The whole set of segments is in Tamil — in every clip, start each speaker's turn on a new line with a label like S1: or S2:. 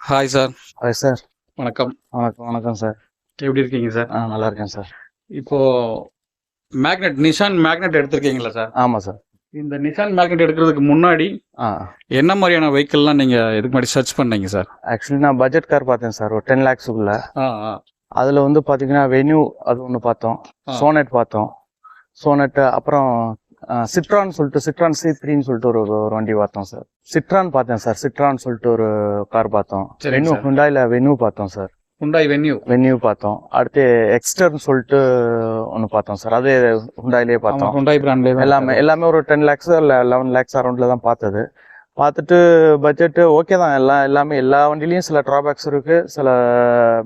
S1: ஹாய் சார்
S2: ஹாய் சார்
S1: வணக்கம்.
S2: வணக்கம் வணக்கம் சார்
S1: எப்படி இருக்கீங்க சார்
S2: ஆ நல்லா இருக்கேன் சார்
S1: இப்போ மேக்னெட் நிஷான் மேக்னெட் எடுத்திருக்கீங்களா சார்
S2: ஆமாம் சார்
S1: இந்த நிஷான் மேக்னெட் எடுக்கிறதுக்கு முன்னாடி என்ன மாதிரியான வெஹிக்கிள்லாம் நீங்க இதுக்கு முன்னாடி சர்ச் பண்ணீங்க சார்
S2: ஆக்சுவலி நான் பட்ஜெட் கார் பார்த்தேன் சார் ஒரு டென் லேக்ஸுக்குள்ள அதில் வந்து பார்த்தீங்கன்னா வென்யூ அது ஒன்று பார்த்தோம். சோனெட் பார்த்தோம். சோனெட் அப்புறம் சிட்ரான் சொல்லிட்டு சிட்ரான் சி த்ரீன்னு சொல்லிட்டு ஒரு ஒரு வண்டி பார்த்தோம் சார் சிட்ரான் பார்த்தேன் சார் சிட்ரான் சொல்லிட்டு ஒரு கார் பார்த்தோம். வென்யூ. ஹுண்டாயில் வென்யூ பார்த்தோம் சார்
S1: ஹுண்டாய் வென்யூ
S2: வென்யூ பார்த்தோம். அடுத்து எக்ஸ்டர்ன் சொல்லிட்டு ஒன்று பார்த்தோம் சார் அது ஹுண்டாயிலே பார்த்தோம்.
S1: ஹுண்டாய் பிராண்ட்லேயே
S2: எல்லாமே எல்லாமே ஒரு டென் லேக்ஸ் இல்லை லெவன் லேக்ஸ் அரௌண்டில் தான் பார்த்தது. பார்த்துட்டு பட்ஜெட்டு ஓகே தான். எல்லாம் எல்லாமே எல்லா வண்டிலையும் சில ட்ராபேக்ஸ் இருக்கு சில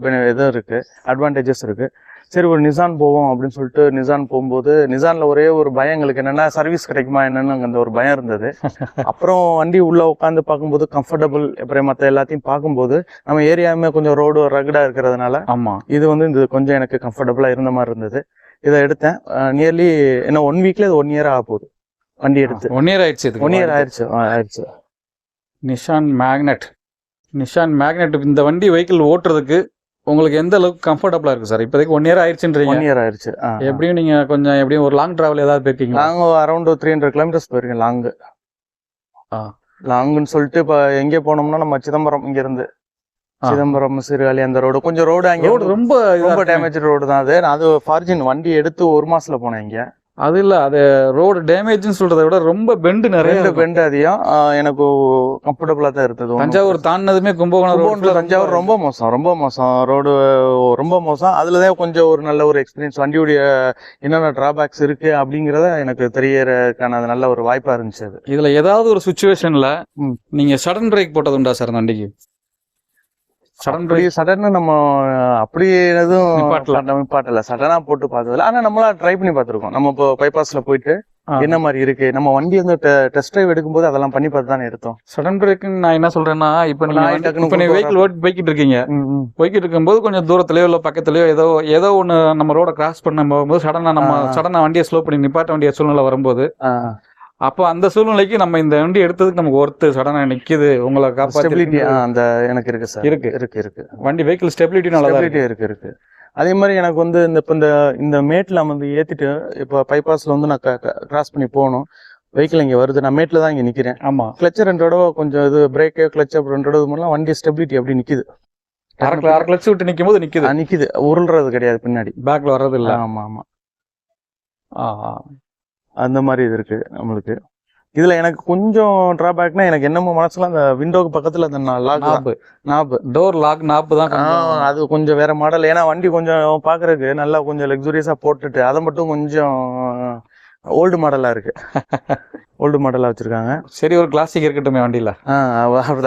S2: bene- இது இருக்கு அட்வான்டேஜஸ் இருக்கு. சரி ஒரு நிசான் போவோம் அப்படின்னு சொல்லிட்டு நிசான் போகும்போது நிசான்ல ஒரே ஒரு பயம் எங்களுக்கு என்னன்னா சர்வீஸ் கிடைக்குமா என்னன்னு அங்க அந்த ஒரு பயம் இருந்தது. அப்புறம் வண்டி உள்ள உட்காந்து பார்க்கும்போது கம்ஃபர்டபுள் அப்புறம் மற்ற எல்லாத்தையும் பார்க்கும்போது நம்ம ஏரியாவுமே கொஞ்சம் ரோடு ரகடா இருக்கிறதுனால
S1: ஆமா.
S2: இது வந்து இது கொஞ்சம் எனக்கு கம்ஃபர்டபுளா இருந்த மாதிரி இருந்தது. இதை எடுத்தேன். நியர்லி என்ன ஒன் வீக்ல இது ஒன் இயர் ஆக போகுது. வண்டி எடுத்து.
S1: ஒன் இயர் ஆயிடுச்சு
S2: ஒன் இயர். ஆயிடுச்சு. ஆயிடுச்சு.
S1: நிஷான் மேக்னெட் நிஷான் மேக்னெட் இந்த வண்டி வெஹிக்கிள் ஓட்டுறதுக்கு உங்களுக்கு எந்த அளவுக்கு கம்ஃபர்டபுளா இருக்கு சார் இப்போதைக்கு ஒன் இயர் ஆயிடுச்சுன்றீங்க.
S2: ஒன் இயர் ஆயிடுச்சு.
S1: எப்படியும் நீங்க கொஞ்சம் எப்படியும் ஒரு லாங் டிராவல் ஏதாவது போயிருக்கீங்களா?
S2: நாங்க அரௌண்ட் த்ரீ ஹண்ட்ரட் கிலோமீட்டர்ஸ் போயிருக்கேன் லாங்கு. லாங்குன்னு சொல்லிட்டு இப்போ எங்கே போனோம்னா நம்ம சிதம்பரம் இங்க இருந்து. சிதம்பரம் சீர்காழி அந்த ரோடு கொஞ்சம் ரோடு அங்கே
S1: ரோடு ரொம்ப
S2: ரொம்ப. டேமேஜ் ரோடு தான் அது. நான் அது ஃபார்ஜின் வண்டி எடுத்து ஒரு மாசத்துல போனேன் இங்க.
S1: அது இல்ல அது ரோடு டேமேஜ்னு சொல்றதை விட ரொம்ப பெண்டு நிறைய.
S2: பெண்ட் அதிகம். எனக்கு கம்ஃபர்டபுளா தான் இருந்தது
S1: தஞ்சாவூர் தாண்டினதுமே கும்பகோணம்
S2: தஞ்சாவூர் ரொம்ப மோசம் ரொம்ப மோசம். ரோடு ரொம்ப மோசம். அதுலதான் கொஞ்சம் ஒரு நல்ல ஒரு எக்ஸ்பீரியன்ஸ் வண்டியுடைய என்னென்ன டிராபேக்ஸ் இருக்கு அப்படிங்கறத எனக்கு தெரியறதுக்கான அது நல்ல ஒரு வாய்ப்பா இருந்துச்சு அது.
S1: இதுல ஏதாவது ஒரு சுச்சுவேஷன்ல. நீங்க சடன் பிரேக் போட்டது உண்டா சார் அந்த வண்டிக்கு? சடன்
S2: சடன்னு நம்ம அப்படி எதுவும்
S1: நிப்பாட்டல.
S2: நிப்பாட்டல. சடனா போட்டு பார்த்ததில்ல ஆனா நம்மளா ட்ரை பண்ணி பார்த்திருக்கோம். நம்ம இப்போ பைபாஸ்ல போயிட்டு என்ன மாதிரி இருக்கு? நம்ம வண்டி வந்து டெஸ்ட் டிரைவ் எடுக்கும்போது அதெல்லாம் பண்ணி பார்த்து தானே எடுத்தோம்.
S1: சடன் பிரேக்னு நான் என்ன சொல்றேன்னா இப்ப நீங்க வெஹிக்கிள் ஓட்டி போய்கிட்டு இருக்கீங்க. போய்கிட்டு இருக்கும்போது கொஞ்சம் தூரத்துலயோ இல்ல பக்கத்துலயோ ஏதோ ஏதோ ஒண்ணு நம்ம ரோட கிராஸ் பண்ண போகும்போது சடனா நம்ம. சடனா வண்டியை ஸ்லோ பண்ணி நிப்பாட்ட வேண்டிய சூழ்நிலை வரும்போது அப்போ அந்த சூழ்நிலைக்கு நம்ம இந்த வண்டி எடுத்ததுக்கு நமக்கு ஒருத்து சடனா நிக்குது. உங்களை காப்பாத்தி
S2: அந்த எனக்கு இருக்கு சார்
S1: இருக்கு.
S2: இருக்கு இருக்கு.
S1: வண்டி வெஹிக்கிள் ஸ்டெபிலிட்டி நல்லா இருக்கு
S2: இருக்கு. அதே மாதிரி எனக்கு வந்து இந்த இப்போ இந்த இந்த மேட்ல வந்து ஏத்திட்டு இப்போ பைபாஸ்ல வந்து நான் கிராஸ் பண்ணி போகணும். வெஹிக்கிள் இங்க வருது நான் மேட்ல தான் இங்க நிக்கிறேன்.
S1: ஆமா.
S2: கிளச்சர் ரெண்டு தடவை கொஞ்சம் இது பிரேக்கு கிளச் ரெண்டு தடவை பண்ணலாம் வண்டி ஸ்டெபிலிட்டி அப்படி நிக்குது.
S1: அரை அரை கிளச்சு விட்டு நிக்கும் போது நிக்குது.
S2: ஆ, நிக்குது. உருள்றது கிடையாது பின்னாடி.
S1: பேக்ல வர்றது இல்ல
S2: ஆமா ஆமா.
S1: ஆ, ஆ.
S2: அந்த மாதிரி இது இருக்கு நம்மளுக்கு. இதுல எனக்கு கொஞ்சம் டிராபேக்னா எனக்கு என்னமோ மனசுல அந்த விண்டோக்கு பக்கத்துல அந்த lock
S1: knob
S2: knob
S1: door lock knob தான்
S2: அது கொஞ்சம் வேற மாடல் ஏன்னா வண்டி கொஞ்சம் பாக்குறதுக்கு நல்லா கொஞ்சம் லக்ஸுரியஸா போட்டுட்டு அதை மட்டும் கொஞ்சம் ஓல்டு மாடலா இருக்கு. ஓல்டு மாடலா வச்சிருக்காங்க.
S1: சரி ஒரு கிளாசிக் இருக்கட்டுமே வண்டியில.
S2: ஆ,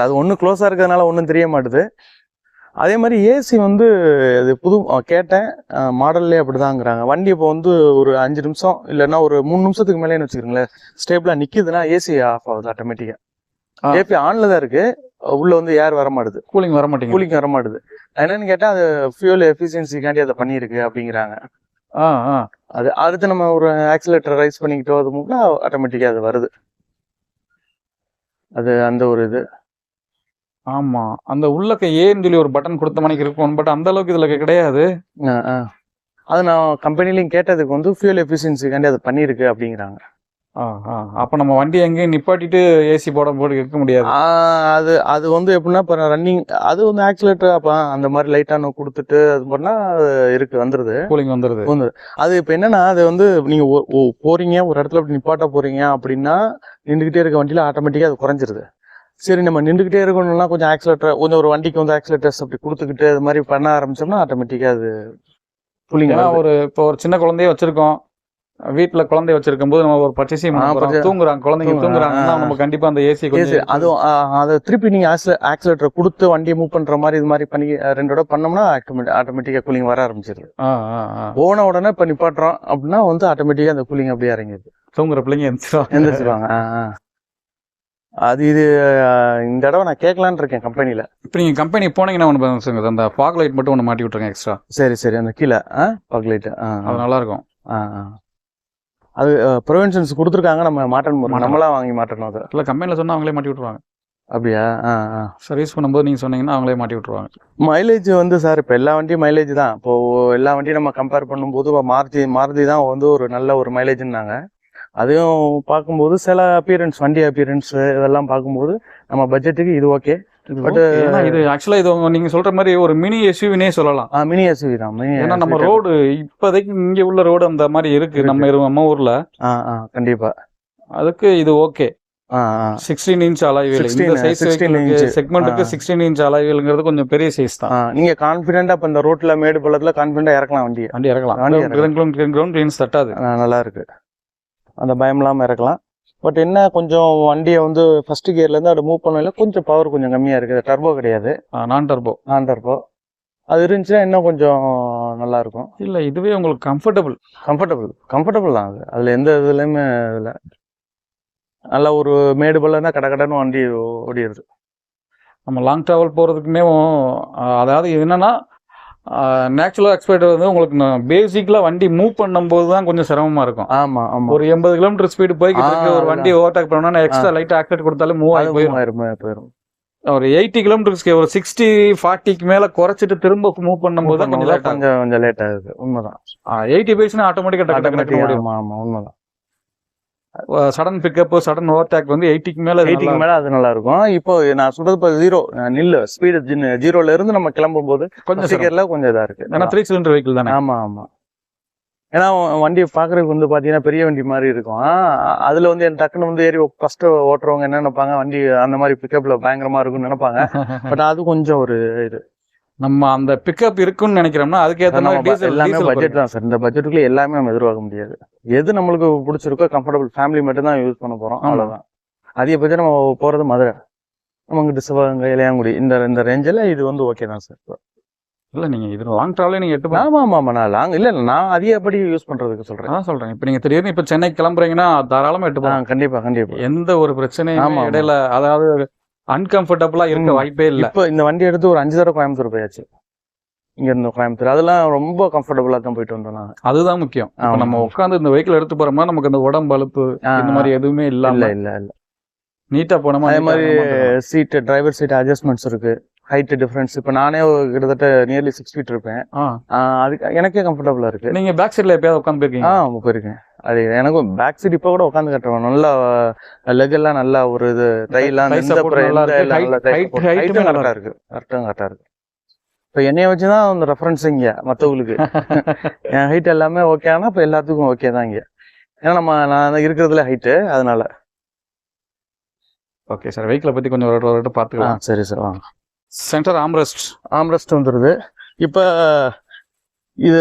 S2: அது ஒன்றும் க்ளோஸாக இருக்கிறதுனால ஒன்றும் தெரிய மாட்டுது. அதே மாதிரி ஏசி வந்து அது புது கேட்டேன். மாடல்லே அப்படிதாங்கிறாங்க. வண்டி இப்போ வந்து ஒரு அஞ்சு நிமிஷம் இல்லைன்னா ஒரு மூணு நிமிஷத்துக்கு மேலேன்னு வச்சுக்கோங்களேன். ஸ்டேபிளாக நிற்கிதுன்னா ஏசி ஆஃப் ஆகுது ஆட்டோமேட்டிக்காக. ஏபி ஆன்ல தான் இருக்கு. உள்ள வந்து ஏர் வர மாட்டுது?
S1: கூலிங் வர மாட்டேங்குது.
S2: கூலிங் வர மாட்டுது. என்னன்னு கேட்டால் அது ஃபியூல் எஃபிஷியன்சிக்காண்டி அதை பண்ணியிருக்கு அப்படிங்கிறாங்க.
S1: ஆ ஆ.
S2: அது அடுத்து நம்ம ஒரு ஆக்சிலேட்டர் ரைஸ் பண்ணிக்கிட்டோ அது முன்னா ஆட்டோமேட்டிக்காக அது வருது. அது அந்த ஒரு இது.
S1: ஆமா. அந்த உள்ளக்க ஏன்னு சொல்லி ஒரு பட்டன் கொடுத்த மணிக்கு இருக்கும். பட் அந்த அளவுக்கு இதுல கிடையாது.
S2: அது நான் கம்பெனிலையும் கேட்டதுக்கு வந்து ஃபியூல் எஃபிஷியன்சிக்காண்டி அதை பண்ணியிருக்கு அப்படிங்கிறாங்க.
S1: அப்ப நம்ம வண்டி எங்கேயும் நிப்பாட்டிட்டு ஏசி போட போட்டு இருக்க முடியாது.
S2: அது அது வந்து எப்படின்னா இப்போ ரன்னிங் அது வந்து ஆக்சிலேட்டர் அப்போ அந்த மாதிரி லைட்டான கொடுத்துட்டு அது பண்ணா அது இருக்கு வந்துருது.
S1: கூலிங் வந்துருது.
S2: அது இப்போ என்னன்னா அது வந்து நீங்க ஒ- ஒ- போறீங்க ஒரு இடத்துல அப்படி நிப்பாட்ட போறீங்க அப்படின்னா நின்றுகிட்டே இருக்க வண்டியில ஆட்டோமேட்டிக்கா அது குறைஞ்சிருது. சரி நம்ம நின்றுகிட்டே இருக்கணும்னா கொஞ்சம் ஆக்சிலேட்டர் கொஞ்சம் ஒரு வண்டிக்கு வந்து ஆக்சிலேட்டர்ஸ் அப்படி கொடுத்துக்கிட்டு அது மாதிரி பண்ண ஆரம்பிச்சோம்னா ஆட்டோமேட்டிக்கா அது புள்ளிங்க
S1: ஒரு இப்போ ஒரு சின்ன குழந்தைய வச்சிருக்கோம் வீட்டுல குழந்தை வச்சிருக்கும் போது நம்ம ஒரு பர்ச்சேசிங் தூங்குறாங்க குழந்தைங்க
S2: தூங்குறாங்க.
S1: தூங்குறாங்கன்னா. நம்ம கண்டிப்பா அந்த ஏசி கொஞ்சம்
S2: அதுவும் அதை திருப்பி நீங்க ஆக்சிலேட்டர் கொடுத்து வண்டியை மூவ் பண்ற மாதிரி இது மாதிரி பண்ணி அஹ், ரெண்டு தடவை பண்ணோம்னா ஆட்டோமேட்டிக்கா கூலிங் வர ஆரம்பிச்சிருது. போன உடனே இப்ப நிப்பாட்டுறோம் அப்படின்னா வந்து ஆட்டோமேட்டிக்கா அந்த கூலிங் அப்படியே இறங்கிடுது
S1: தூங்குற பிள்ளைங்க எந்திரிச்சிருவாங்க.
S2: எந்திரிச்சிருவாங்க. அது இது இந்த தடவை நான் கேட்கலான்னு இருக்கேன் கம்பெனில
S1: இப்ப நீங்க கம்பெனி போனீங்கன்னா ஒன்று பண்ணுங்க அந்த ஃபாக் லைட் மட்டும் ஒன்று மாட்டி விட்டுருங்க எக்ஸ்ட்ரா
S2: சரி சரி. அந்த கீழே பக்லைட்
S1: அது நல்லா இருக்கும்
S2: அது ப்ரிவென்ஷன்ஸ் கொடுத்துருக்காங்க. நம்ம மாட்டணும்
S1: மாட்டணும்.
S2: நம்மளா வாங்கி மாட்டணும் அதை.
S1: இல்ல கம்பெனில சொன்னா அவங்களே மாட்டி விட்டுருவாங்க.
S2: அப்படியா? ஆ ஆ.
S1: சர்வீஸ் பண்ணும்போது நீங்கள் சொன்னீங்கன்னா அவங்களே மாட்டி விட்ருவாங்க
S2: மைலேஜ் வந்து சார் இப்போ எல்லா வண்டியும் மைலேஜ் தான். இப்போ எல்லா வண்டியும் நம்ம கம்பேர் பண்ணும்போது மாருதி மாருதி தான் வந்து ஒரு நல்ல ஒரு மைலேஜ்னாங்க அதையும் பார்க்கும்போது சில அப்பியரன்ஸ் வண்டி அப்பியரன்ஸ் இதெல்லாம் பார்க்கும்போது நம்ம பட்ஜெட்டுக்கு இது ஓகே பட்
S1: இது ஆக்சுவலாக இது நீங்க சொல்ற மாதிரி ஒரு மினி எஸ்யூவினே சொல்லலாம்.
S2: மினி எஸ்யூவி தான்.
S1: ஏன்னா நம்ம ரோடு இப்போதைக்கு இங்க உள்ள ரோடு அந்த மாதிரி இருக்கு. நம்ம நம்ம ஊர்ல.
S2: கண்டிப்பா.
S1: அதுக்கு இது ஓகே சிக்ஸ்டீன் இன்ச் அலாய்வேல். இந்த
S2: 16
S1: சைஸ்
S2: 16 inch.
S1: செக்மெண்ட்டுக்கு. சிக்ஸ்டீன் இன்ச் அலாய்வேலுங்கிறது கொஞ்சம் பெரிய சைஸ் தான்.
S2: நீங்க கான்ஃபிடென்ட்டா இப்போ இந்த ரோட்ல மேடு பள்ளத்துல கான்ஃபிடென்ட்டா இறக்கலாம்
S1: வண்டி இறக்கலாம்.
S2: வண்டி
S1: கிரவுண்ட் கிரவுண்ட் கிளீன்ஸ் தட்டாது.
S2: ஆ, நல்லா இருக்கு. அந்த பயம் இல்லாம இறக்கலாம் பட் என்ன கொஞ்சம் வண்டியை வந்து ஃபர்ஸ்ட் கியர்ல இருந்து அதை மூவ் பண்ணல கொஞ்சம் பவர் கொஞ்சம் கம்மியா இருக்குது. டர்போ கிடையாது.
S1: நான் டர்போ
S2: நான் டர்போ அது இருந்துச்சுன்னா இன்னும் கொஞ்சம் நல்லா இருக்கும்.
S1: இல்ல இதுவே உங்களுக்கு கம்ஃபர்டபுள்
S2: கம்ஃபர்டபுள் கம்ஃபர்டபுள் தான் அது. அதுல எந்த இதுலயுமே இல்லை. நல்ல ஒரு மேடு பள்ளம்னா கட கடன்னு வண்டி ஓடிடுது.
S1: நம்ம லாங் டிராவல் போகிறதுக்குமே அதாவது என்னன்னா நேச்சுரல் எக்ஸ்பர்ட் வந்து உங்களுக்கு பேசிக்கலாக வண்டி மூவ் பண்ணும்போது தான் கொஞ்சம் சிரமமா இருக்கும்.
S2: ஆமா ஆமா.
S1: ஒரு எண்பது கிலோமீட்டர் ஸ்பீடு போய்கிட்டு இருக்கு ஒரு வண்டி ஓவர்டேக் பண்ணோம்னா எக்ஸ்ட்ரா லைட்டாக ஆக்சிடென்ட் கொடுத்தாலே மூவ் ஆகி போயிடும்
S2: போயிரும்.
S1: ஒரு எயிட்டி கிலோமீட்டர்ஸ்க்கு ஒரு சிக்ஸ்டி ஃபார்ட்டிக்கு மேல குறைச்சிட்டு திரும்ப மூவ் பண்ணும்போது கொஞ்சம் லேட்
S2: கொஞ்சம் லேட் ஆகுது. உண்மைதான்.
S1: எயிட்டி பேஸ்னா ஆட்டோமேட்டிக்காக டக்கு டக்கு முடியும்
S2: ஆமா ஆமா உண்மைதான்.
S1: சடன் பிக்கப் சடன் ஓவர்டேக் வந்து எயிட்டிக்கு மேல
S2: எயிட்டிக்கு மேல அது நல்லா இருக்கும். இப்போ நான் சொல்றது இப்போ ஜீரோ நில்லு. ஸ்பீடு ஜீரோல இருந்து நம்ம கிளம்பும் போது
S1: கொஞ்சம்.
S2: சீக்கிரம்ல கொஞ்சம் இதா இருக்கு.
S1: ஏன்னா த்ரீ சிலிண்டர் வெஹிக்கிள் தானே.
S2: ஆமா ஆமா. ஏன்னா வண்டி பாக்குறதுக்கு வந்து பாத்தீங்கன்னா பெரிய வண்டி மாதிரி இருக்கும். அதுல வந்து என் டக்குன்னு வந்து ஏறி ஃபர்ஸ்ட் ஓட்டுறவங்க என்ன நினைப்பாங்க? வண்டி அந்த மாதிரி பிக்கப்ல பயங்கரமா இருக்கும்னு நினைப்பாங்க. பட் அது கொஞ்சம் ஒரு இது.
S1: நம்ம அந்த பிக்கப் இருக்குன்னு நினைக்கிறோம்னா அதுக்கேற்ற மாதிரி டீசல்
S2: எல்லாமே பட்ஜெட் தான் சார். இந்த பட்ஜெட்டுக்குள்ள எல்லாமே நம்ம எதிர்பார்க்க முடியாது. எது நம்மளுக்கு பிடிச்சிருக்கோ கம்ஃபர்டபுள் ஃபேமிலி மட்டும் தான் யூஸ் பண்ண போறோம். அவ்வளவுதான். அதிகபட்சம் நம்ம போறது மதுரை. நமக்கு சிவகங்கை இளையாங்குடி இந்த இந்த ரேஞ்சில் இது வந்து ஓகே தான் சார்.
S1: இல்ல நீங்க இது லாங் டிராவலே நீங்க எட்டு
S2: ஆமா ஆமா ஆமா. நான் லாங் இல்ல இல்ல, நான் அதிகப்படி யூஸ் பண்றதுக்கு சொல்றேன்.
S1: அதான் சொல்றேன். இப்ப நீங்க திடீர்னு இப்ப சென்னை கிளம்புறீங்கன்னா தாராளமா எட்டு போகலாம்
S2: கண்டிப்பா கண்டிப்பா.
S1: எந்த ஒரு பிரச்சனையும்
S2: ஆமா, ஆமா.
S1: இடையில அதாவது அன்கம்ஃபர்டபுளா இருக்க. வாய்ப்பே இல்ல.
S2: இப்போ இந்த வண்டி எடுத்து ஒரு அஞ்சு தடவை கோயம்புத்தூர் போயாச்சு. இங்க இருந்து கோயம்புத்தூர். அதெல்லாம் ரொம்ப கம்ஃபர்டபுளா தான் போயிட்டு வந்தோம் நாங்க
S1: அதுதான் முக்கியம். நம்ம உட்காந்து இந்த வெஹிக்கிள் எடுத்து போறோம்னா நமக்கு அந்த உடம்பு அலுப்பு
S2: ஆ,
S1: இந்த மாதிரி எதுவுமே
S2: இல்ல இல்ல இல்ல.
S1: நீட்டா போனோமா
S2: அதே மாதிரி. சீட் டிரைவர் சீட் அட்ஜஸ்ட்மெண்ட்ஸ் இருக்கு. ஹைட் டிஃபரன்ஸ் இப்போ நானே கிட்டத்தட்ட நியர்லி சிக்ஸ் ஃபீட் இருப்பேன். அதுக்கு எனக்கே கம்ஃபர்டபுளா இருக்கு.
S1: நீங்க பேக் சைடுல எப்பயாவது உட்காந்து
S2: ஆ போயிருக்கேன். அது எனக்கும் பேக் சீட் இப்போ கூட உட்காந்து கட்டுவேன் நல்லா லெக் எல்லாம் நல்லா ஒரு இது
S1: நல்லா
S2: எந்த
S1: இருக்கு.
S2: எல்லாம்
S1: Height-
S2: நல்லா thigh
S1: height-
S2: support.
S1: height
S2: height-ம்
S1: நல்லா
S2: கரெக்டா இருக்கு. இப்போ என்னைய வச்சு தான் அந்த ரெஃபரன்ஸ் இங்க மற்றவங்களுக்கு என் ஹைட் எல்லாமே ஓகே ஆனா இப்போ எல்லாத்துக்கும் ஓகே தான் இங்க. ஏன்னா நம்ம நான் இருக்கிறதுல ஹைட்டு அதனால.
S1: ஓகே சார் வெஹிக்கிளை பத்தி கொஞ்சம் ஒரு பாத்துக்கலாம்
S2: சரி சார் வாங்க.
S1: Centre armrest.
S2: ஆம்ரெஸ்ட் வந்துருது. இப்போ இது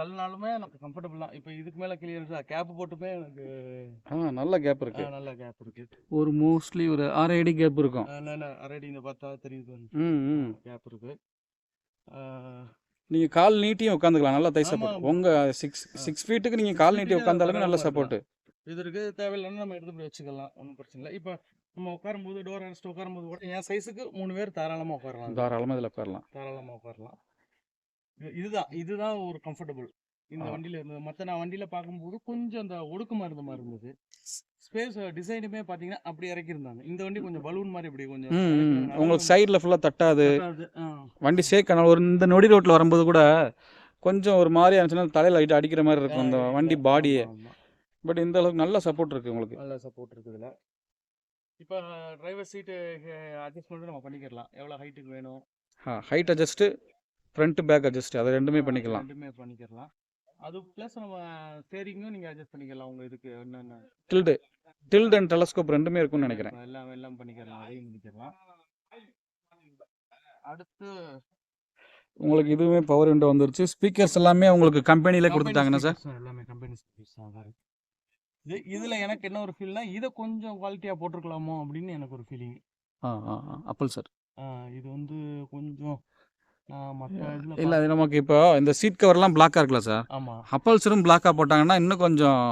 S2: தள்ளினாலுமே எனக்கு கம்ஃபர்டபுள் தான். இப்போ இதுக்கு மேலே கிளியர் கேப் போட்டுமே எனக்கு
S1: நல்ல கேப் இருக்கு.
S2: நல்ல கேப் இருக்கு.
S1: ஒரு மோஸ்ட்லி ஒரு ஆறு அடி கேப் இருக்கும்.
S2: அரடி இந்த பார்த்தா தெரியுது
S1: ம், ம்.
S2: கேப் இருக்கு.
S1: நீங்க கால் நீட்டியும் உட்காந்துக்கலாம். நல்லா தை சப்போர்ட்
S2: ஆமா.
S1: உங்க சிக்ஸ் சிக்ஸ் ஃபீட்டுக்கு நீங்க கால் நீட்டி உட்காந்தாலுமே நல்ல சப்போர்ட்
S2: இது இருக்கு. தேவையில்லைன்னா நம்ம எடுத்து போய் வச்சுக்கலாம். ஒன்றும் பிரச்சனை இல்லை. இப்போ நம்ம உட்காரும்போது டோர் அடிச்சுட்டு உட்காரும்போது கூட என் சைஸுக்கு மூணு பேர் தாராளமாக உட்காரலாம்
S1: தாராளமா இதுல உட்காரலாம்.
S2: தாராளமாக உட்காரலாம். இது- இதுதான் இதுதான் ஒரு கம்ஃபர்டபுள் இந்த. வண்டியில இருந்தது. மற்ற நான் வண்டியில பார்க்கும்போது கொஞ்சம் அந்த ஒடுக்கமா இருந்த மாதிரி இருந்தது. ஸ்பேஸ் டிசைனுமே பார்த்தீங்கன்னா அப்படி இறக்கியிருந்தாங்க. இந்த வண்டி கொஞ்சம் பலூன் மாதிரி இப்படி கொஞ்சம்
S1: உங்களுக்கு சைடுல ஃபுல்லா தட்டாது. வண்டி சேக்கான ஒரு இந்த நொடி ரோட்ல வரும்போது கூட கொஞ்சம் ஒரு மாதிரி இருந்துச்சுன்னா தலையில லைட் அடிக்கிற மாதிரி இருக்கும் அந்த வண்டி பாடியே. பட் இந்த அளவுக்கு நல்ல சப்போர்ட் இருக்கு உங்களுக்கு.
S2: நல்ல சப்போர்ட் இருக்குதுல இப்போ டிரைவர் சீட்டு அட்ஜஸ்ட்மெண்ட் நம்ம பண்ணிக்கலாம் எவ்வளோ ஹைட்டுக்கு வேணும்?
S1: Height adjust front back adjust அது ரெண்டுமே பண்ணிக்கலாம்.
S2: ரெண்டுமே பண்ணிக்கலாம் அது ப்ளஸ் நம்ம ஸ்டேரிங்கும் நீங்கள் அட்ஜஸ்ட் பண்ணிக்கலாம். உங்க இதுக்கு என்னென்ன?
S1: டில்டு டில்ட் அண்ட் டெலஸ்கோப் ரெண்டுமே இருக்கும்னு நினைக்கிறேன்.
S2: எல்லாம் எல்லாம் பண்ணிக்கலாம் அதையும் பண்ணிக்கலாம் அடுத்து
S1: உங்களுக்கு இதுவுமே பவர் விண்டோ வந்துருச்சு. ஸ்பீக்கர்ஸ் எல்லாமே உங்களுக்கு கம்பெனிலே
S2: company
S1: கொடுத்துட்டாங்கண்ணா சார்?
S2: எல்லாமே கம்பெனி ஸ்பீக்கர்ஸ் தான் இது இதுல எனக்கு என்ன ஒரு ஃபீல்னா இதை கொஞ்சம் குவாலிட்டியா போட்டிருக்கலாமோ அப்படின்னு எனக்கு ஒரு ஃபீலிங்
S1: ஆ அப்பல் சார்
S2: இது வந்து கொஞ்சம்
S1: இல்லை அது நமக்கு இப்போ இந்த சீட் கவர்லாம் பிளாக்காக இருக்குல்ல சார்
S2: ஆமா.
S1: அப்பல்சரும் பிளாக்காக போட்டாங்கன்னா இன்னும் கொஞ்சம்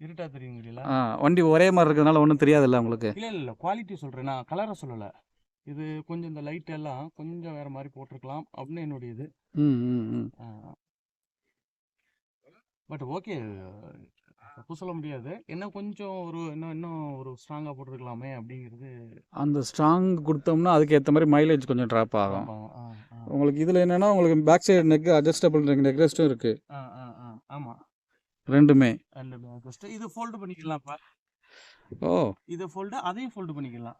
S2: இருட்டா தெரியுங்களா
S1: வண்டி ஒரே மாதிரி இருக்கிறதுனால ஒன்றும் தெரியாதுல்ல உங்களுக்கு?
S2: இல்ல இல்ல குவாலிட்டி சொல்றேன். நான் கலரை சொல்லல. இது கொஞ்சம் இந்த லைட் எல்லாம் கொஞ்சம் வேற மாதிரி போட்டிருக்கலாம் அப்படின்னு என்னுடைய இது
S1: ம் ம். ம்
S2: பட் ஓகே தப்பு சொல்ல முடியாது. என்ன கொஞ்சம் ஒரு இன்னும் இன்னும் ஒரு ஸ்ட்ராங்கா போட்டிருக்கலாமே அப்படிங்கிறது
S1: அந்த ஸ்ட்ராங் கொடுத்தோம்னா அதுக்கு ஏற்ற மாதிரி மைலேஜ் கொஞ்சம் ட்ராப் ஆகும். உங்களுக்கு இதில் என்னென்னா உங்களுக்கு back side neck adjustable neck ரெஸ்ட்டும் இருக்குது
S2: ஆ, ஆ, ஆ. ஆமா.
S1: ரெண்டுமே.
S2: ஜஸ்ட் இது ஃபோல்டு பண்ணிக்கலாம்ப்பா.
S1: ஓ.
S2: இதை ஃபோல்டு அதையும் ஃபோல்டு பண்ணிக்கலாம்.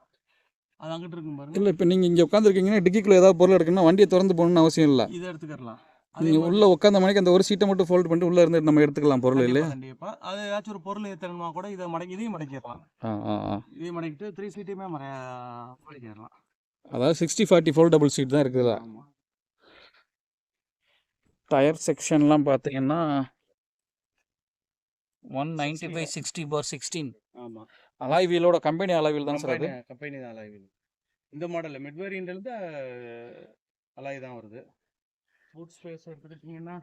S2: அது அங்கிட்டு இருக்கும் பாருங்க.
S1: இல்லை இப்போ நீங்கள் இங்கே உட்காந்துருக்கீங்கன்னா டிக்கிக்குள்ளே ஏதாவது பொருள் எடுக்கணும்னா வண்டியை திறந்து போகணும்னு அவசியம் இல்லை.
S2: இதை எடுத்துக்கலாம்
S1: நீங்கள் உள்ளே உட்காந்த மணிக்கு அந்த ஒரு சீட்டை மட்டும் ஃபோல்ட் பண்ணிட்டு உள்ளே இருந்து நம்ம எடுத்துக்கலாம் பொருள் இல்லையா?
S2: கண்டிப்பா, கண்டிப்பா. அது ஏதாச்சும் ஒரு பொருள் ஏத்தணுமா கூட இதை மடக்கி இதையும் மடக்கிடலாம் இதையும் மடக்கிட்டு த்ரீ சீட்டையுமே மடக்கிடலாம்
S1: அதாவது sixty forty fold double seat தான். இருக்குதா டயர் செக்ஷன்லாம் பார்த்தீங்கன்னா ஒன் நைன்டி ஃபைவ் சிக்ஸ்டி பார் சிக்ஸ்டீன்
S2: ஆமா.
S1: அலாய் வீலோட கம்பெனி அலாய் வீல் தான் சார் அது.
S2: கம்பெனி தான் அலாய் வீல் இந்த மாடல் மிட் வேரியன்ட்ல அலாய் தான் வருது. பூட் ஸ்பேஸ் எடுத்துக்கிட்டீங்கன்னா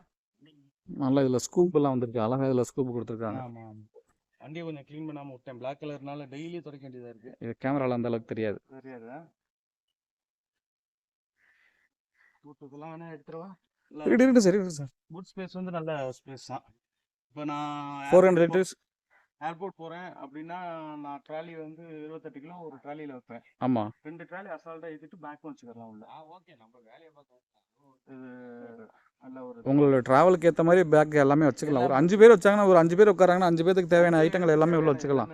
S1: நல்லா இதில் ஸ்கூப் எல்லாம் வந்திருக்கு. அழகாக இதில் ஸ்கூப் கொடுத்துருக்காங்க.
S2: ஆமா ஆமா. வண்டியை கொஞ்சம் க்ளீன் பண்ணாம விட்டேன். பிளாக் கலர்னால டெய்லி துடைக்க வேண்டியதா இருக்கு.
S1: இது கேமராவில் அந்த அளவுக்கு தெரியாது.
S2: தெரியாதா? பூட் இதெல்லாம் வேணா எடுத்துருவா
S1: இருக்கு இருக்கு சார் சார்.
S2: பூட் ஸ்பேஸ் வந்து நல்ல ஸ்பேஸ் தான். இப்போ நான்
S1: ஃபோர் ஹண்ட்ரட் லிட்டர்ஸ்
S2: ஏர்போர்ட் போறேன் அப்படின்னா நான் ட்ராலி வந்து இருபத்தெட்டு கிலோ ஒரு ட்ராலியில வைப்பேன்.
S1: ஆமாம்
S2: ரெண்டு ட்ராலி அசால்ட்டா ஏத்திட்டு பேக் வச்சுக்கலாம் உள்ள. ஓகே நம்ம வேலையை ஒரு
S1: உங்களோட ட்ராவலுக்கு ஏற்ற மாதிரி பேக் எல்லாமே வச்சுக்கலாம். ஒரு அஞ்சு பேர் வச்சாங்கன்னா ஒரு அஞ்சு பேர் உட்காராங்கன்னா அஞ்சு பேருக்கு தேவையான ஐட்டங்கள் எல்லாமே உள்ள வச்சுக்கலாம்.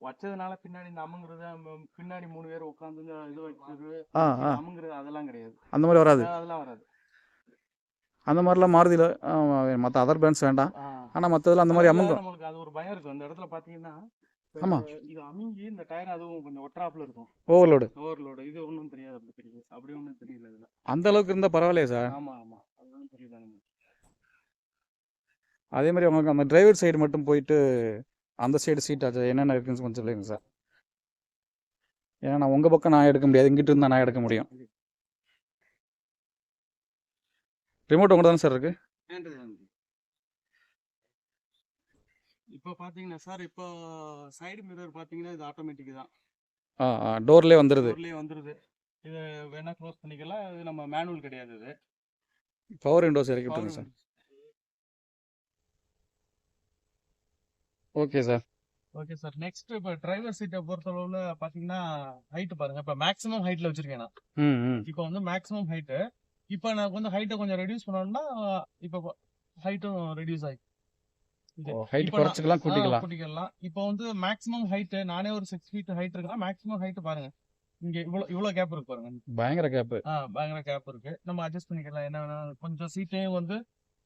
S2: வச்சதுனால பின்னாடி இந்த அமுங்குறது அம்ம- பின்னாடி மூணு பேர் உட்காந்து இது
S1: ஆ
S2: அமுங்குறது அதெல்லாம் கிடையாது.
S1: அந்த மாதிரி வராது.
S2: அதெல்லாம் வராது.
S1: அந்த மாதிரிலாம் மாறுதியில் மற்ற அதர் பிராண்ட்ஸ் வேண்டாம். ஆனால் மற்றதில் அந்த மாதிரி
S2: அதுல
S1: அமுங்கும்
S2: நம்மளுக்கு அது ஒரு பயம் இருக்கும் அந்த இடத்துல பாத்தீங்கன்னா இப்ப
S1: ஆமா.
S2: இது அமுங்கி இந்த டயர் அதுவும் கொஞ்சம் ஒற்றாப்புல இருக்கும்.
S1: ஓவர்லோடு
S2: ஓவர்லோடு இது ஒன்றும் தெரியாது அப்படி தெரியுது. அப்படி ஒன்றும் தெரியல இதுல.
S1: அந்த அளவுக்கு இருந்தால் பரவாயில்லையே சார்?
S2: ஆமா ஆமா. அதுதான் எனக்கு.
S1: அதே மாதிரி உங்களுக்கு அந்த டிரைவர் சைடு மட்டும் போயிட்டு அந்த சைடு சீட் ஆச்சு. என்னென்ன இருக்குன்னு கொஞ்சம் சொல்லுங்க சார். ஏன்னா நான் உங்கள் பக்கம் நான் எடுக்க முடியாது. இங்கிட்டு இருந்தால் நான் எடுக்க முடியும். ரிமோட் உங்க தானே சார் இருக்கு?
S2: இப்போ பாத்தீங்கன்னா சார் இப்போ சைடு மிரர் பாத்தீங்கன்னா இது ஆட்டோமேட்டிக் தான்.
S1: ஆ டோர்லேயே வந்துடுது
S2: ஊர்லயே வந்துருது. இது வேணா க்ளோஸ் பண்ணிக்கலாம். இது நம்ம மேனுவல் கிடையாது இது.
S1: பவர் விண்டோஸ் இறக்கி விட்டுருங்க sir okay sir
S2: okay sir next இப்போ டிரைவர் சீட்டை பொறுத்தளவுல பாத்தீங்கன்னா ஹைட் பாருங்க. இப்போ மேக்ஸிமம் ஹைட்ல வச்சிருக்கேன் நான். இப்போ வந்து மேக்ஸிமம் ஹைட்டு இப்போ நான் வந்து ஹைட்டை கொஞ்சம் ரெடியூஸ் பண்ணணும்னா இப்போ ஹைட்டும் ரெடியூஸ் ஆகி
S1: ஹைட் குறைச்சிக்கலாம் கூட்டிக்கலாம்.
S2: கூட்டிக்கலாம். இப்போ வந்து மேக்ஸிமம் ஹைட் நானே ஒரு சிக்ஸ் ஃபீட் ஹைட் இருக்குன்னா மேக்ஸிமம் ஹைட் பாருங்க. இங்க இவ்வளவு இவ்வளவு கேப் இருக்கு பாருங்க.
S1: பயங்கர கேப்பு
S2: ஆ பயங்கர கேப் இருக்கு. நம்ம அட்ஜஸ்ட் பண்ணிக்கலாம். என்ன கொஞ்சம் சீட்டையும் வந்து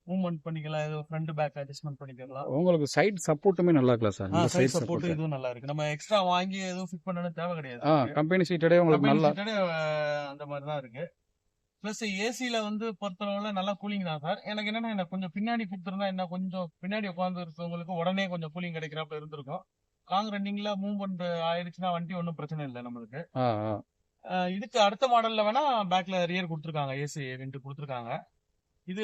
S2: மூவ்மெண்ட் பண்ணிக்கலாம். இது ஃப்ரண்ட் பேக் அட்ஜஸ்ட்மெண்ட் பண்ணிக்கலாம்.
S1: உங்களுக்கு சைடு சப்போர்ட்டுமே நல்லா இருக்கலாம் சார்
S2: சைட் சப்போர்ட் இதுவும் நல்லா இருக்கு. நம்ம எக்ஸ்ட்ரா வாங்கி எதுவும் ஃபிட் பண்ணணும் தேவை கிடையாது.
S1: கம்பெனி சீட்டடே உங்களுக்கு நல்லா
S2: அந்த மாதிரி தான் இருக்கு. ப்ளஸ் ஏசில வந்து பொறுத்தளவுல நல்லா கூலிங் தான் சார் எனக்கு என்னன்னா எனக்கு கொஞ்சம் பின்னாடி கொடுத்துருந்தா என்ன கொஞ்சம் பின்னாடி உட்காந்து இருக்கவங்களுக்கு உடனே கொஞ்சம் கூலிங் கிடைக்கிறாப்புல இருந்திருக்கும். லாங் ரன்னிங்ல மூவ்மெண்ட் ஆயிடுச்சுன்னா வண்டி ஒன்றும் பிரச்சனை இல்லை நம்மளுக்கு. இதுக்கு அடுத்த மாடல்ல வேணா பேக்ல ரியர் கொடுத்துருக்காங்க ஏசி ரெண்டு கொடுத்துருக்காங்க. இது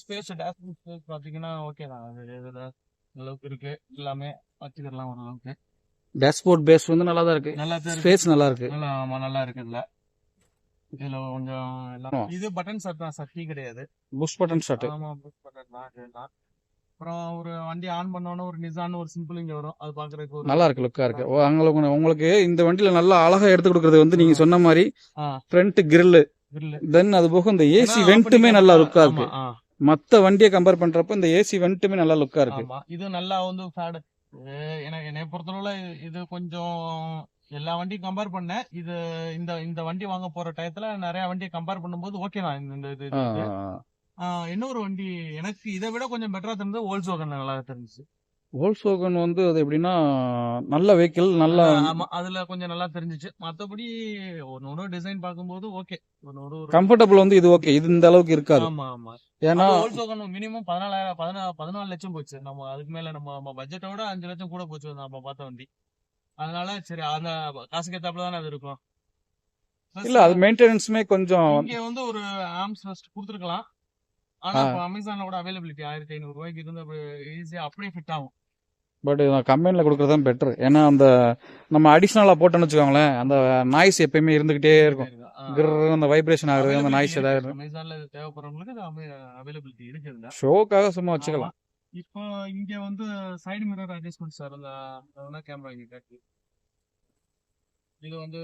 S2: ஸ்பேஸ் டேஷ்போர்ட் ஸ்பேஸ் பாத்தீங்கன்னா ஓகே தான். அளவுக்கு இருக்கு எல்லாமே வச்சுக்கலாம் ஓரளவுக்கு.
S1: டேஷ்போர்ட் பேஸ் வந்து நல்லா தான் இருக்கு.
S2: நல்லா.
S1: ஸ்பேஸ் நல்லா இருக்கு
S2: நல்லா ஆமா நல்லா இருக்கு இதுல இதுல கொஞ்சம். இது பட்டன் ஷாட் தான் சக்தி கிடையாது.
S1: புஷ் பட்டன் ஷாட்
S2: ஆமா புஷ் பட்டன் தான். அப்புறம் ஒரு வண்டி ஆன் பண்ணோன்னு ஒரு நிசான் ஒரு சிம்பிள் இங்க வரும். அது பாக்குறதுக்கு
S1: நல்லா இருக்கு லுக்கா இருக்கு. உங்களுக்கு உங்களுக்கு இந்த வண்டியில நல்லா அழகா எடுத்து கொடுக்கறது வந்து நீங்க சொன்ன மாதிரி. Front grill. தென் அது போக இந்த ஏசி வெண்ட்டுமே நல்லா லுக்கா இருக்கு. மத்த வண்டியை கம்பேர் பண்றப்ப இந்த ஏசி வெண்ட்டுமே நல்லா லுக்கா இருக்கு.
S2: இது நல்லா வந்து ஃபேடு எனக்கு என்னை பொறுத்தளவுல இது கொஞ்சம் எல்லா வண்டியும் கம்பேர் பண்ணேன் இது இந்த இந்த வண்டி வாங்க போற டயத்துல நிறைய வண்டியை கம்பேர் பண்ணும்போது ஓகே தான். இந்த- இது இன்னொரு வண்டி எனக்கு இதை விட கொஞ்சம் பெட்டரா தெரிஞ்சது ஓல்ஸ் நல்லா தெரிஞ்சுச்சு.
S1: Volkswagen வந்து அது எப்படின்னா நல்ல வெஹிக்கிள் நல்ல
S2: அதுல கொஞ்சம் நல்லா தெரிஞ்சுச்சு. மத்தபடி ஒன்னொரு டிசைன் பார்க்கும்போது ஓகே
S1: கம்ஃபர்டபுள் வந்து இது ஓகே இது இந்த அளவுக்கு இருக்காது.
S2: ஆமா ஆமா.
S1: ஏன்னா
S2: ஹோல்சோகன் மினிமம் பதினாலாயிரம் பதினா பதினாலு லட்சம் போச்சு. நம்ம அதுக்கு மேல நம்ம நம்ம பட்ஜெட்டோட அஞ்சு லட்சம் கூட போச்சு நம்ம பார்த்த வண்டி. அதனால சரி அந்த காசுக்கு ஏத்தாப்புல தானே அது இருக்கும்.
S1: இல்ல அது மெயின்டெனன்ஸுமே கொஞ்சம்
S2: இங்க வந்து ஒரு ஆம்ஸ் ஃபர்ஸ்ட் கொடுத்துருக்கலாம். ஆனா இப்போ அமேசான்ல கூட அவைலபிலிட்டி ஆயிரத்தி ஐநூறு ரூபாய்க்கு இருந்து ஈஸியா அப்படியே ஃபிட் ஆகும்.
S1: பட் கம்பெனியில் கொடுக்குறது தான் பெட்டர் ஏன்னா அந்த நம்ம அடிஷ்னலாக போட்டோன்னு வச்சுக்கோங்களேன் அந்த நாய்ஸ் எப்பயுமே இருந்துகிட்டே இருக்கும். அந்த வைப்ரேஷன் ஆகுறது அந்த நாய்ஸ் ஏதாவது
S2: அமேசான்ல தேவைப்படுறவங்களுக்கு இது அவைலபிலிட்டி இருக்குதுல
S1: ஷோக்காக சும்மா வச்சுக்கலாம்.
S2: இப்போ இங்க வந்து சைடு மிரர் அட்ஜஸ்ட்மெண்ட் சார் அந்த கேமரா இங்க காட்டு. இது வந்து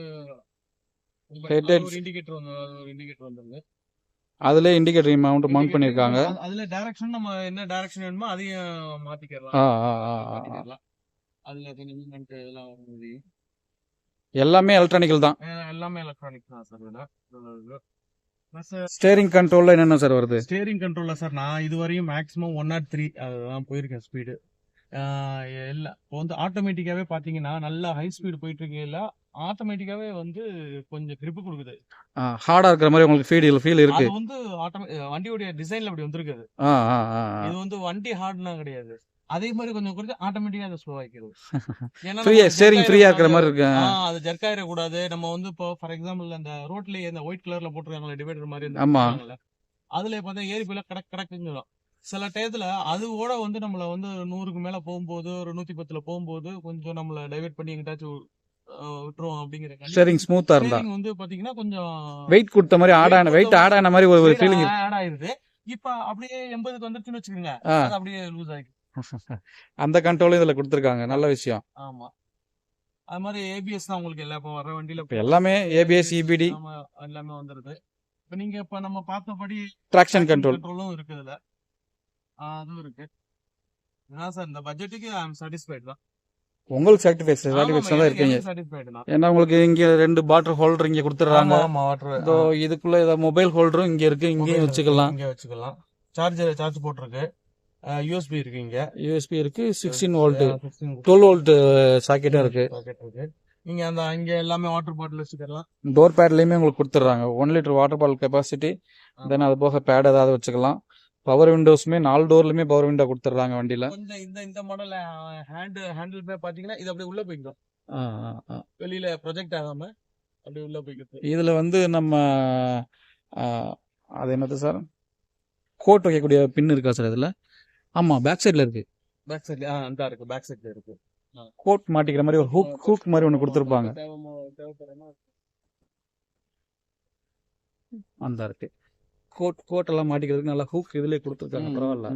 S2: இண்டிகேட்டர் வந்து இண்டிகேட்டர் வந்துருங்க
S1: அதுலேயே இண்டிகேட்டர் மவுண்ட் மவுண்ட் பண்ணியிருக்காங்க
S2: அது- அதுல டைரக்ஷன் நம்ம என்ன டைரக்ஷன் வேணுமோ அதையும் மாத்திக்கலாம் அதுல கொஞ்சம் மூவ்மெண்ட் எல்லாம் வர முடியும்
S1: எல்லாமே எலக்ட்ரானிக்கல் தான்.
S2: எல்லாமே எலக்ட்ரானிக் தான் சார்
S1: ஸ்டேரிங் கண்ட்ரோலில் என்னென்ன சார் வருது?
S2: ஸ்டேரிங் கண்ட்ரோல்ல சார் நான் இது வரையும் மேக்ஸிமம் ஒன் நாட் த்ரீ அதுதான் போயிருக்கேன் ஸ்பீடு இல்லை இப்போ வந்து ஆட்டோமேட்டிக்காவே பாத்தீங்கன்னா நல்லா ஹை ஸ்பீடு போயிட்டு இருக்கையில ஆட்டோமேட்டிக்காவே வந்து கொஞ்சம் grip கொடுக்குது.
S1: ஹார்டாக இருக்கிற மாதிரி உங்களுக்கு ஃபீல் ஃபீல் இருக்கு.
S2: அது வந்து ஆட்டோமே வண்டியோடைய டிசைன்ல அப்படி வந்திருக்குது. இது வந்து வண்டி ஹார்ட்னா கிடையாது. அதே மாதிரி கொஞ்சம் குறைச்சு ஆட்டோமேட்டிக்கா அதை ஸ்லோ நம்ம
S1: ஃப்ரீயா ஸ்டேரிங் ஃப்ரீயா இருக்கிற மாதிரி. இருக்கு.
S2: அது ஜெர்க் ஆயிடக்கூடாது நம்ம வந்து இப்போ ஃபார் எக்ஸாம்பிள் அந்த ரோட்லயே இந்த ஒயிட் கலர்ல போட்டுருக்காங்களே டிவைடர் மாதிரி
S1: ஆமா.
S2: அதுல பார்த்தா ஏரி போயில கடக் கடக்குன்னு சில டயத்துல அதுவோட வந்து நம்மள வந்து நூறுக்கு மேல போகும்போது ஒரு நூத்தி பத்துல போகும்போது கொஞ்சம் நம்மள டைவர்ட் பண்ணி எங்கிட்டாச்சும் அஹ், விட்டுரும் அப்படிங்கிற
S1: ஸ்டேரிங் ஸ்மூத்தாக இருந்தா.
S2: வந்து பாத்தீங்கன்னா கொஞ்சம்
S1: வெயிட் கொடுத்த மாதிரி ஆடான வெயிட் ஆடான மாதிரி ஒரு ஃபீலிங்
S2: ஆட் ஆயிருது இப்ப அப்படியே எண்பதுக்கு வந்துருச்சுன்னு வச்சுக்கோங்க. அப்படியே லூஸ் ஆயிருக்கு
S1: அந்த கண்ட்ரோலும் இதில் கொடுத்துருக்காங்க. நல்ல விஷயம்.
S2: ஆமா. அது மாதிரி ஏபிஎஸ் தான் உங்களுக்கு எல்லா இப்போ வர வண்டியில
S1: இப்போ எல்லாமே ஏபிஎஸ் இபிடி
S2: ஆமா எல்லாமே வந்துருது. இப்போ நீங்க இப்ப நம்ம பார்த்தபடி
S1: ட்ராக்ஷன் கண்ட்ரோல்
S2: கண்ட்ரோலும் இருக்கு இதுல. ஆ, அதுவும் இருக்கு. அதான் சார் இந்த பட்ஜெட்டுக்கு ஐ அம் சாட்டிஸ்ஃபைட் தான்.
S1: உங்களுக்கு சாட்டிஸ்ஃபை சாட்டிஸ்ஃபேக்ஷன் தான் இருக்கீங்க. ஏன்னா உங்களுக்கு இங்க ரெண்டு பாட்டில் ஹோல்டர் இங்க கொடுத்துட்றாங்க.
S2: ஆமா வாட்டர்
S1: இதோ இதுக்குள்ள ஏதாவது மொபைல் ஹோல்டரும் இங்க இருக்கு. இங்கேயும் வச்சுக்கலாம்.
S2: இங்க வச்சுக்கலாம். சார்ஜர் சார்ஜ் போட்டிருக்கு. யூஎஸ்பி இருக்கு இங்க
S1: யூஎஸ்பி இருக்கு சிக்ஸ்டீன் வோல்ட்
S2: 16
S1: டுவெல் வோல்ட் சாக்கெட்டும் இருக்கு.
S2: நீங்க அந்த இங்க எல்லாமே வாட்டர் பாட்டில் வச்சுக்கலாம்
S1: டோர் பேட்லயுமே உங்களுக்கு கொடுத்துட்றாங்க. One litre water bottle capacity then அது போக பேட் ஏதாவது வச்சுக்கலாம். பவர் விண்டோஸுமே நாலு டோர்லயுமே பவர் விண்டோ கொடுத்துட்றாங்க வண்டியில.
S2: கொஞ்சம் இந்த இந்த மாடல் ஹேண்ட் ஹேண்டில் பாத்தீங்கன்னா இது அப்படியே உள்ள போய்க்கும். வெளியில ப்ரொஜெக்ட் ஆகாம அப்படியே உள்ள போய்க்குது.
S1: இதுல வந்து நம்ம அது என்னது சார்? கோட் வைக்கக்கூடிய பின் இருக்கா சார் இதுல? ஆமா பேக் சைடுல இருக்கு.
S2: பேக் சைட்ல ஆ அந்த இருக்கு பேக் சைட்ல இருக்கு.
S1: கோட் மாட்டிக்கிற மாதிரி ஒரு ஹூக் ஹூக் மாதிரி ஒன்று கொடுத்துருப்பாங்க. அந்த இருக்கு. கோட் கோட் எல்லாம் மாட்டிக்கிறதுக்கு நல்லா ஹூக் இதுலயே கொடுத்துருக்காங்க பரவாயில்ல.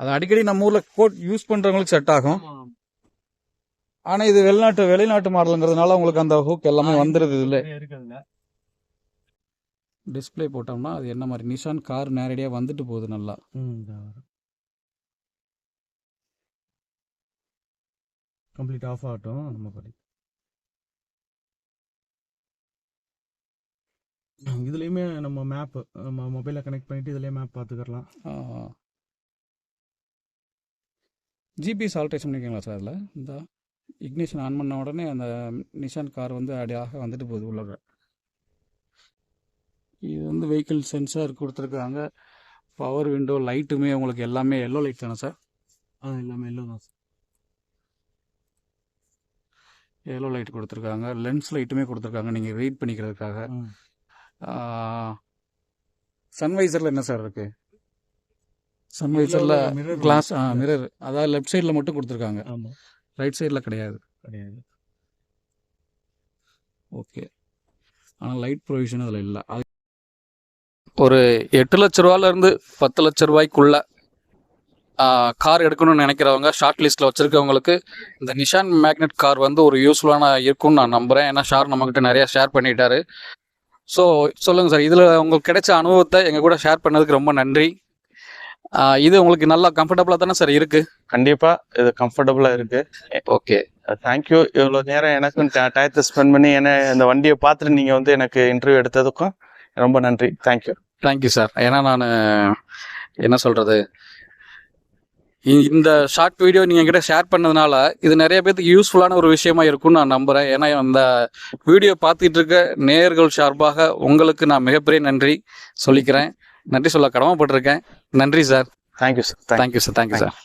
S1: அது அடிக்கடி நம்ம ஊர்ல கோட் யூஸ் பண்றவங்களுக்கு செட் ஆகும்.
S2: ஆமா.
S1: ஆனா இது வெளிநாட்டு வெளிநாட்டு மாடலுங்கிறதுனால உங்களுக்கு அந்த ஹூக் எல்லாமே வந்துருது இதுல. டிஸ்ப்ளே போட்டோம்னா அது என்ன மாதிரி? நிஷான் கார் நேரடியா வந்துட்டு போகுது நல்லா.
S2: கம்ப்ளீட் ஆஃப் ஆகட்டும் நம்ம படி. இதுலயுமே நம்ம மேப் நம்ம மொபைல கனெக்ட் பண்ணிட்டு இதுலயே மேப் பாத்துக்கலாம்
S1: ஜிபிஎஸ் ஆல்ட்ரேஷன் பண்ணிக்கலாம் சார் அதில் இந்த இக்னிஷன் ஆன் பண்ண உடனே அந்த நிஷான் கார் வந்து அடியாக வந்துட்டு போகுது உள்ள இது வந்து வெஹிக்கிள் சென்சார் கொடுத்துருக்காங்க. பவர் விண்டோ லைட்டுமே உங்களுக்கு எல்லாமே எல்லோ லைட் தானே சார்
S2: ஆ எல்லாமே எல்லோ தான்
S1: எல்லோ லைட் கொடுத்துருக்காங்க. லென்ஸ் லைட்டுமே கொடுத்துருக்காங்க. நீங்கள் ரீட் பண்ணிக்கிறதுக்காக. சன்வைசரில் என்ன சார் இருக்கு? சன்வைசரில்
S2: mirror
S1: கிளாஸ் மிரர் அதாவது லெஃப்ட் சைடில் மட்டும் கொடுத்துருக்காங்க.
S2: ஆமா.
S1: ரைட் சைடில் கிடையாது.
S2: கிடையாது.
S1: ஓகே ஆனால் லைட் ப்ரொவிஷன் அதில் இல்லை. அது ஒரு எட்டு லட்ச ரூபாலேருந்து பத்து லட்ச ரூபாய்க்குள்ள கார் எடுக்கணும்னு நினைக்கிறவங்க ஷார்ட் லிஸ்ட்டில் வச்சுருக்கவங்களுக்கு இந்த நிஷான் மேக்னெட் கார் வந்து ஒரு யூஸ்ஃபுல்லான இருக்கும்னு நான் நம்புகிறேன் ஏன்னா ஷார் நம்மக்கிட்ட நிறைய ஷேர் பண்ணிட்டாரு. ஸோ சொல்லுங்கள் சார் இதில் உங்களுக்கு கிடைச்ச அனுபவத்தை எங்கள் கூட ஷேர் பண்ணதுக்கு ரொம்ப நன்றி. இது உங்களுக்கு நல்லா கம்ஃபர்டபுளாக தானே சார் இருக்குது
S3: கண்டிப்பா இது கம்ஃபர்டபுளா இருக்கு.
S1: ஓகே
S3: தேங்க்யூ இவ்வளோ நேரம் எனக்கும் டயத்தை ஸ்பெண்ட் பண்ணி என்ன இந்த வண்டியை பார்த்துட்டு நீங்கள் வந்து எனக்கு இன்டர்வியூ எடுத்ததுக்கும் ரொம்ப நன்றி. தேங்க்யூ
S1: தேங்க்யூ சார் ஏன்னா நான் என்ன சொல்கிறது இந்த ஷார்ட் வீடியோ நீங்கள் என்கிட்ட ஷேர் பண்ணதுனால இது நிறைய பேருக்கு யூஸ்ஃபுல்லான ஒரு விஷயமா இருக்கும்னு நான் நம்புகிறேன் ஏன்னா அந்த வீடியோ பார்த்துட்டு இருக்க நேயர்கள் சார்பாக உங்களுக்கு நான் மிகப்பெரிய நன்றி சொல்லிக்கிறேன். நன்றி சொல்ல கடமைப்பட்டிருக்கேன். நன்றி sir
S3: thank you sir thank you
S1: thank you sir thank you sir